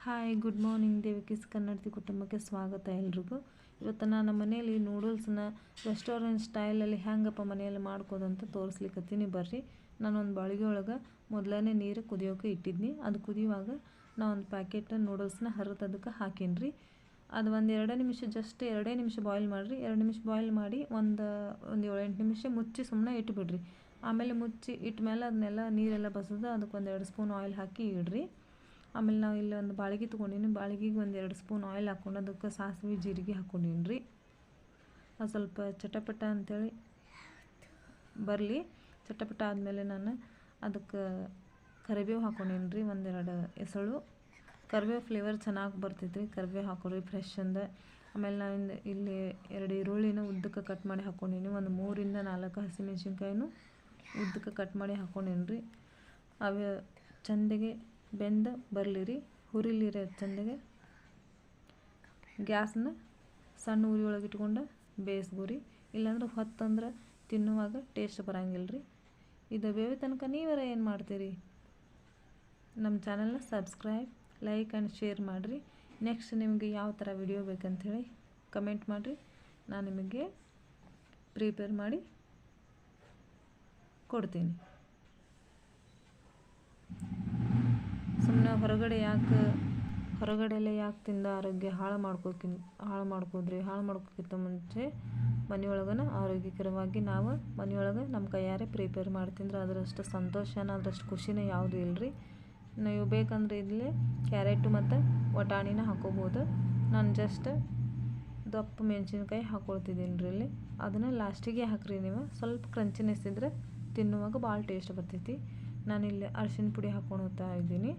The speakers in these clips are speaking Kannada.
Hi good morning Devika's Kannadati ಕುಟುಂಬಕ್ಕೆ ಸ್ವಾಗತ ಎಲ್ರಿಗೂ ಇವತ್ತು ನಾನು ಮನೆಯಲ್ಲಿ ನೂಡಲ್ಸ್ನ ರೆಸ್ಟೋರೆಂಟ್ ಸ್ಟೈಲಲ್ಲಿ ಹೆಂಗಪ್ಪ ಮನೆಯಲ್ಲಿ ಮಾಡ್ಕೋದಂತ ತೋರಿಸ್ಲಿಕ್ಕತ್ತೀನಿ ಬರ್ರಿ ನಾನೊಂದು ಬಾಳಿಗೆ ಒಳಗೆ ಮೊದಲನೇ ನೀರು ಕುದಿಯೋಕೆ ಇಟ್ಟಿದ್ನಿ ಅದು ಕುದಿಯುವಾಗ ನಾ ಒಂದು ಪ್ಯಾಕೆಟ್ ನೂಡಲ್ಸ್ನ ಹರಿದು ಅದಕ್ಕೆ ಹಾಕೀನಿ ಅದು ಒಂದು ಎರಡು ನಿಮಿಷ ಜಸ್ಟ್ ಎರಡೇ ನಿಮಿಷ ಬಾಯ್ಲ್ ಮಾಡಿರಿ ಎರಡು ನಿಮಿಷ ಬಾಯ್ಲ್ ಮಾಡಿ ಒಂದು ಒಂದು ಏಳೆಂಟು ನಿಮಿಷ ಮುಚ್ಚಿ ಸುಮ್ಮನೆ ಇಟ್ಬಿಡ್ರಿ. ಆಮೇಲೆ ಮುಚ್ಚಿ ಇಟ್ಟ ಮೇಲೆ ಅದನ್ನೆಲ್ಲ ನೀರೆಲ್ಲ ಬಸದು ಅದಕ್ಕೆ ಒಂದು ಎರಡು ಸ್ಪೂನ್ ಆಯಿಲ್ ಹಾಕಿ ಇಡ್ರಿ. ಆಮೇಲೆ ನಾವು ಇಲ್ಲಿ ಒಂದು ಬಾಳಿಗೆ ತೊಗೊಂಡಿನಿ. ಬಾಳಿಗೆಗೆ ಒಂದು ಎರಡು ಸ್ಪೂನ್ ಆಯಿಲ್ ಹಾಕ್ಕೊಂಡು ಅದಕ್ಕೆ ಸಾಸಿವೆ, ಜೀರಿಗೆ ಹಾಕ್ಕೊಂಡೀನಿ ರೀ ಅದು ಸ್ವಲ್ಪ ಚಟಪಟ ಅಂಥೇಳಿ ಬರಲಿ. ಚಟಪಟ ಆದಮೇಲೆ ನಾನು ಅದಕ್ಕೆ ಕರಿಬೇವು ಹಾಕ್ಕೊಂಡೀನಿ ರೀ ಒಂದೆರಡು ಎಸಳು ಕರಿಬೇವು ಫ್ಲೇವರ್ ಚೆನ್ನಾಗಿ ಬರ್ತೈತೆ ರೀ ಕರಿಬೇವು ಹಾಕೋರಿ ಫ್ರೆಶ್ ಅಂದ. ಆಮೇಲೆ ನಾನು ಇಲ್ಲಿ ಎರಡು ಈರುಳ್ಳಿನ ಉದ್ದಕ್ಕೆ ಕಟ್ ಮಾಡಿ ಹಾಕ್ಕೊಂಡಿನಿ ಒಂದು ಮೂರಿಂದ ನಾಲ್ಕು ಹಸಿಮೆಣ್ಸಿನ್ಕಾಯಿನೂ ಉದ್ದಕ್ಕೆ ಕಟ್ ಮಾಡಿ ಹಾಕ್ಕೊಂಡೀನಿ ರೀ ಅವು ಚೆಂದಗೆ ಬೆಂದ ಬರಲಿರಿ, ಹುರಿಲಿರಿ ಚಂದಗೆ. ಗ್ಯಾಸ್ನ ಸಣ್ಣ ಉರಿ ಒಳಗೆ ಇಟ್ಕೊಂಡು ಬೇಯಿಸ್ಬೋರಿ. ಇಲ್ಲಾಂದ್ರೆ ಹೊತ್ತಂದ್ರೆ ತಿನ್ನುವಾಗ ಟೇಸ್ಟ್ ಬರಂಗಿಲ್ಲ ರೀ ಇದು ಬೇವೆ ತನಕ ನೀವರ ಏನು ಮಾಡ್ತೀರಿ? ನಮ್ಮ ಚಾನಲ್ನ ಸಬ್ಸ್ಕ್ರೈಬ್, ಲೈಕ್ ಆ್ಯಂಡ್ ಶೇರ್ ಮಾಡಿರಿ. ನೆಕ್ಸ್ಟ್ ನಿಮಗೆ ಯಾವ ಥರ ವಿಡಿಯೋ ಬೇಕಂಥೇಳಿ ಕಮೆಂಟ್ ಮಾಡಿರಿ. ನಾನು ನಿಮಗೆ ಪ್ರಿಪೇರ್ ಮಾಡಿ ಕೊಡ್ತೀನಿ ಸುಮ್ಮನೆ ಹೊರಗಡೆ ಯಾಕೆ ಹೊರಗಡೆ ಎಲ್ಲ ಯಾಕೆ ತಿಂದ ಆರೋಗ್ಯ ಹಾಳು ಮಾಡ್ಕೋಕಿನ್ ಹಾಳು ಮಾಡ್ಕೋದ್ರಿ ಹಾಳು ಮಾಡ್ಕೋಕ್ಕಿಂತ ಮುಂಚೆ ಮನೆಯೊಳಗನ ಆರೋಗ್ಯಕರವಾಗಿ ನಾವು ಮನೆಯೊಳಗೆ ನಮ್ಮ ಕೈಯಾರೆ ಪ್ರಿಪೇರ್ ಮಾಡಿ ತಿಂದ್ರೆ ಅದರಷ್ಟು ಸಂತೋಷನ ಅದರಷ್ಟು ಖುಷಿನೇ ಯಾವುದು ಇಲ್ಲರಿ ನೀವು ಬೇಕಂದ್ರೆ ಇಲ್ಲಿ ಕ್ಯಾರೆಟು ಮತ್ತು ವಟಾಣಿನ ಹಾಕೋಬೋದು. ನಾನು ಜಸ್ಟ್ ದಪ್ಪ ಮೆಣಸಿನ್ಕಾಯಿ ಹಾಕೊಳ್ತಿದ್ದೀನಿ ರೀ ಇಲ್ಲಿ. ಅದನ್ನು ಲಾಸ್ಟಿಗೆ ಹಾಕ್ರಿ ನೀವು. ಸ್ವಲ್ಪ ಕ್ರಂಚಿನೆಸ್ ಇದ್ದರೆ ತಿನ್ನುವಾಗ ಭಾಳ ಟೇಸ್ಟ್ ಬರ್ತೈತಿ. ನಾನಿಲ್ಲಿ ಅರಿಶಿನ ಪುಡಿ ಹಾಕ್ಕೊಳ್ತಾ ಇದ್ದೀನಿ.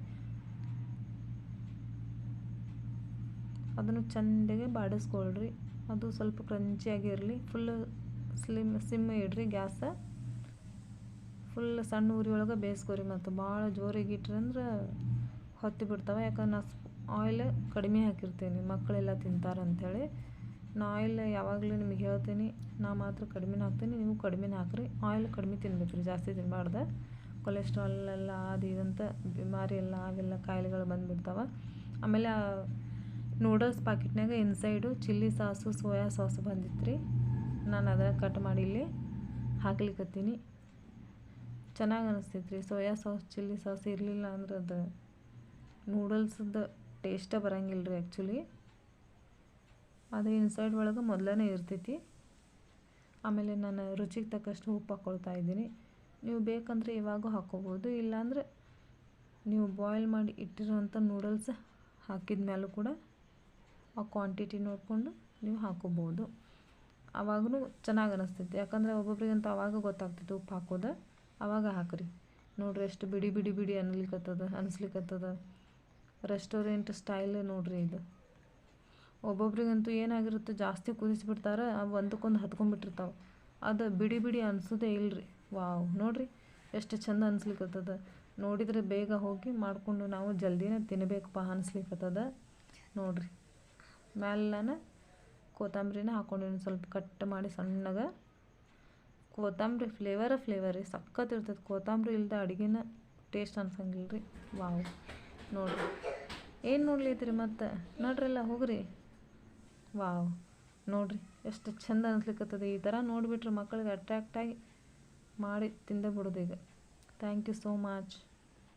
ಅದನ್ನು ಚೆಂದಾಗಿ ಬಾಡಿಸ್ಕೊಳ್ರಿ. ಅದು ಸ್ವಲ್ಪ ಕ್ರಂಚಿಯಾಗಿರಲಿ ಫುಲ್ ಸ್ಲಿಮ್ ಸಿಮ್ ಇಡ್ರಿ ಗ್ಯಾಸ. ಫುಲ್ ಸಣ್ಣ ಉರಿ ಒಳಗೆ ಬೇಯಿಸ್ಕೊರಿ ಮತ್ತು ಭಾಳ ಜೋರಿಗೆ ಇಟ್ರಂದ್ರೆ ಹೊತ್ತಿ ಬಿಡ್ತಾವೆ. ಯಾಕಂದ್ರೆ ನಾ ಆಯಿಲ್ ಕಡಿಮೆ ಹಾಕಿರ್ತೀನಿ. ಮಕ್ಕಳೆಲ್ಲ ತಿಂತಾರೆ ಅಂಥೇಳಿ ನಾ ಆಯಿಲ್ ಯಾವಾಗಲೂ ನಿಮಗೆ ಹೇಳ್ತೀನಿ, ನಾ ಮಾತ್ರ ಕಡಿಮೆ ಹಾಕ್ತೀನಿ, ನೀವು ಕಡಿಮೆ ಹಾಕ್ರಿ. ಆಯಿಲ್ ಕಡಿಮೆ ತಿನ್ಬೇಕು ರೀ ಜಾಸ್ತಿ ತಿನ್ನಬಾರ್ದು ಕೊಲೆಸ್ಟ್ರಾಲ್ ಎಲ್ಲ ಅದು ಇದಂಥ ಬಿಮಾರಿ ಎಲ್ಲ ಆಗೆಲ್ಲ ಕಾಯಿಲೆಗಳು ಬಂದುಬಿಡ್ತಾವೆ. ಆಮೇಲೆ noodles ಪಾಕೆಟ್ನಾಗ inside chilli sauce, soya sauce ಬಂದಿತ್ತು ರೀ ನಾನು ಅದನ್ನು ಕಟ್ ಮಾಡಿ ಇಲ್ಲಿ ಹಾಕ್ಲಿಕ್ಕತ್ತೀನಿ ಚೆನ್ನಾಗಿ ಅನಿಸ್ತೈತೆ ರೀ ಸೋಯಾ ಸಾಸ್, ಚಿಲ್ಲಿ ಸಾಸ್ ಇರಲಿಲ್ಲ ಅಂದ್ರೆ ಅದು ನೂಡಲ್ಸ್ದು ಟೇಸ್ಟೇ ಬರೋಂಗಿಲ್ಲ ರೀ ಆ್ಯಕ್ಚುಲಿ ಅದು ಇನ್ಸೈಡ್ ಒಳಗೆ ಮೊದಲೇ ಇರ್ತೈತಿ. ಆಮೇಲೆ ನಾನು ರುಚಿಗೆ ತಕ್ಕಷ್ಟು ಉಪ್ಪು ಹಾಕ್ಕೊಳ್ತಾ ಇದ್ದೀನಿ. ನೀವು ಬೇಕಂದರೆ ಇವಾಗೂ ಹಾಕ್ಕೋಬೋದು ಇಲ್ಲಾಂದರೆ ನೀವು ಬಾಯ್ಲ್ ಮಾಡಿ ಇಟ್ಟಿರೋಂಥ ನೂಡಲ್ಸ್ ಹಾಕಿದ ಮೇಲೂ ಕೂಡ ಆ ಕ್ವಾಂಟಿಟಿ ನೋಡಿಕೊಂಡು ನೀವು ಹಾಕೋಬೋದು. ಆವಾಗೂ ಚೆನ್ನಾಗಿ ಅನಿಸ್ತೈತಿ ಯಾಕಂದರೆ ಒಬ್ಬೊಬ್ರಿಗಂತೂ ಆವಾಗ ಗೊತ್ತಾಗ್ತಿತ್ತು ಉಪ್ಪು ಹಾಕೋದು. ಆವಾಗ ಹಾಕ್ರಿ. ನೋಡ್ರಿ ಎಷ್ಟು ಬಿಡಿ ಬಿಡಿ ಬಿಡಿ ಅನ್ಲಿಕ್ಕತ್ತದ ಅನಿಸ್ಲಿಕ್ಕತ್ತದ ರೆಸ್ಟೋರೆಂಟ್ ಸ್ಟೈಲ್ ನೋಡ್ರಿ ಇದು. ಒಬ್ಬೊಬ್ರಿಗಂತೂ ಏನಾಗಿರುತ್ತೆ ಜಾಸ್ತಿ ಕುದಿಸ್ಬಿಡ್ತಾರೆ ಅವು ಒಂದಕ್ಕೊಂದು ಹತ್ಕೊಂಡ್ಬಿಟ್ಟಿರ್ತಾವೆ. ಅದು ಬಿಡಿ ಬಿಡಿ ಅನಿಸೋದೇ ಇಲ್ರಿ. ವಾವ್, ನೋಡಿರಿ ಎಷ್ಟು ಚಂದ ಅನಿಸ್ಲಿಕ್ಕತ್ತದ ನೋಡಿದರೆ ಬೇಗ ಹೋಗಿ ಮಾಡಿಕೊಂಡು ನಾವು ಜಲ್ದಿನೇ ತಿನ್ನಬೇಕಪ್ಪ ಅನಿಸ್ಲಿಕ್ಕತ್ತದ ನೋಡಿರಿ. ಮ್ಯಾಲೆ ಕೊತ್ತಂಬ್ರಿನ ಹಾಕೊಂಡಿನಿ ಸ್ವಲ್ಪ ಕಟ್ ಮಾಡಿ ಸಣ್ಣಗೆ. ಕೊತ್ತಂಬರಿ ಫ್ಲೇವರ ಫ್ಲೇವರ್ ರೀ. ಸಖತ್ ಇರ್ತೈತೆ. ಕೊತ್ತಂಬರಿ ಇಲ್ದ ಅಡುಗೆನ ಟೇಸ್ಟ್ ಅನ್ಸಂಗಿಲ್ಲ ರೀ ವಾವ್ ನೋಡಿರಿ. ಏನು ನೋಡ್ಲೈತ್ರಿ ಮತ್ತು? ನೋಡ್ರಲ್ಲ, ಹೋಗ್ರಿ. ವಾವ್ ನೋಡ್ರಿ. ಎಷ್ಟು ಚಂದ ಅನ್ಸ್ಲಿಕ್ಕತ್ತದ ಈ ಥರ ನೋಡಿಬಿಟ್ರೆ ಮಕ್ಕಳಿಗೆ ಅಟ್ರ್ಯಾಕ್ಟಾಗಿ ಮಾಡಿ ತಿಂದೇ ಬಿಡೋದು ಈಗ. Thank you so much